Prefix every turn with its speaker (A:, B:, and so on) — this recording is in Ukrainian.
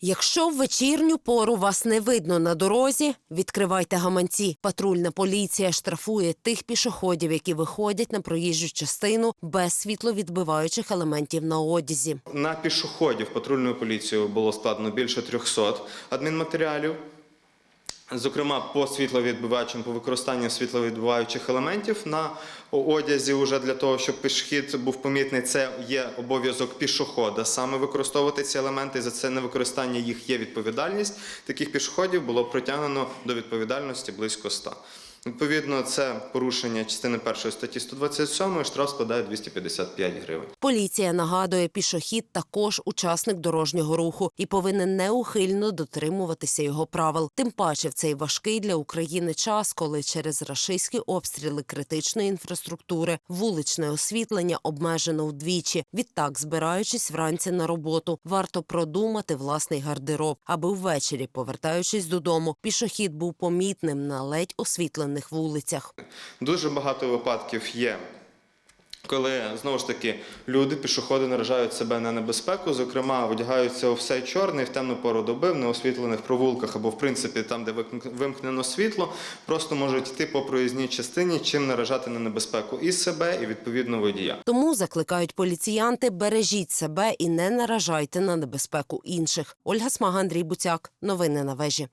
A: Якщо в вечірню пору вас не видно на дорозі, відкривайте гаманці. Патрульна поліція штрафує тих пішоходів, які виходять на проїжджу частину без світловідбиваючих елементів на одязі.
B: На пішоходів патрульною поліцією було складено більше 300 адмінматеріалів. Зокрема, по світловідбивачам, по використанню світловідбиваючих елементів на одязі, уже для того, щоб пішохід був помітний, це є обов'язок пішохода саме використовувати ці елементи. За це невикористання їх є відповідальність. Таких пішоходів було притягнено до відповідальності близько 100. Відповідно, це порушення частини першої статті 127, штраф складає 255 гривень.
A: Поліція нагадує, пішохід також учасник дорожнього руху і повинен неухильно дотримуватися його правил. Тим паче в цей важкий для України час, коли через рашистські обстріли критичної інфраструктури вуличне освітлення обмежено вдвічі. Відтак, збираючись вранці на роботу, варто продумати власний гардероб, аби ввечері, повертаючись додому, пішохід був помітним на ледь освітлених вулицях.
B: Дуже багато випадків є. Коли знову ж таки люди, пішоходи наражають себе на небезпеку, зокрема, одягаються у все чорне в темну пору доби в неосвітлених провулках або в принципі там, де вимкнено світло, просто можуть йти по проїзній частині, чим наражати на небезпеку і себе, і відповідно водія.
A: Тому закликають поліціянти бережіть себе і не наражайте на небезпеку інших. Ольга Смага, Андрій Буцяк. Новини на вежі.